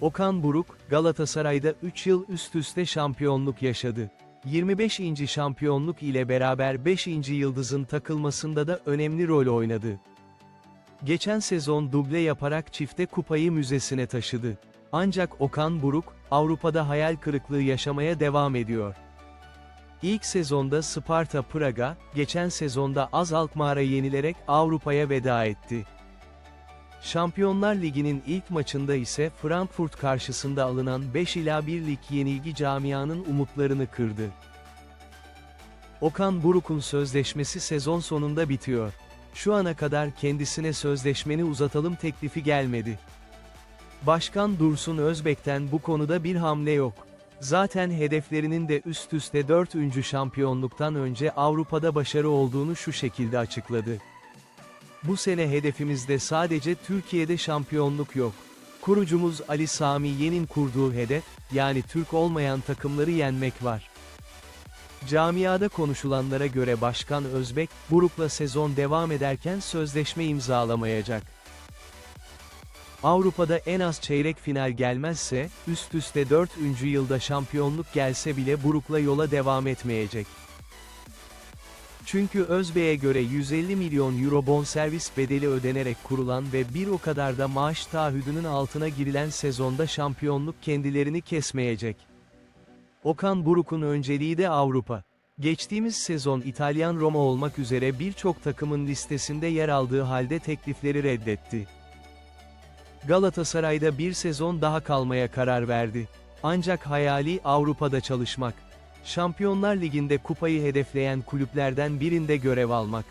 Okan Buruk, Galatasaray'da 3 yıl üst üste şampiyonluk yaşadı. 25. şampiyonluk ile beraber 5. yıldızın takılmasında da önemli rol oynadı. Geçen sezon duble yaparak çifte kupayı müzesine taşıdı. Ancak Okan Buruk, Avrupa'da hayal kırıklığı yaşamaya devam ediyor. İlk sezonda Sparta Praga, geçen sezonda Az Alkmaar'a yenilerek Avrupa'ya veda etti. Şampiyonlar Ligi'nin ilk maçında ise Frankfurt karşısında alınan 5 ila 1'lik yenilgi camianın umutlarını kırdı. Okan Buruk'un sözleşmesi sezon sonunda bitiyor. Şu ana kadar kendisine sözleşmeni uzatalım teklifi gelmedi. Başkan Dursun Özbek'ten bu konuda bir hamle yok. Zaten hedeflerinin de üst üste 4. şampiyonluktan önce Avrupa'da başarı olduğunu şu şekilde açıkladı. Bu sene hedefimizde sadece Türkiye'de şampiyonluk yok. Kurucumuz Ali Sami Yen'in kurduğu hedef, yani Türk olmayan takımları yenmek var. Camiada konuşulanlara göre Başkan Özbek, Buruk'la sezon devam ederken sözleşme imzalamayacak. Avrupa'da en az çeyrek final gelmezse, üst üste 4. yılda şampiyonluk gelse bile Buruk'la yola devam etmeyecek. Çünkü Özbek'e göre 150 milyon euro bonservis bedeli ödenerek kurulan ve bir o kadar da maaş taahhüdünün altına girilen sezonda şampiyonluk kendilerini kesmeyecek. Okan Buruk'un önceliği de Avrupa. Geçtiğimiz sezon İtalyan Roma olmak üzere birçok takımın listesinde yer aldığı halde teklifleri reddetti. Galatasaray'da bir sezon daha kalmaya karar verdi. Ancak hayali Avrupa'da çalışmak. Şampiyonlar Ligi'nde kupayı hedefleyen kulüplerden birinde görev almak.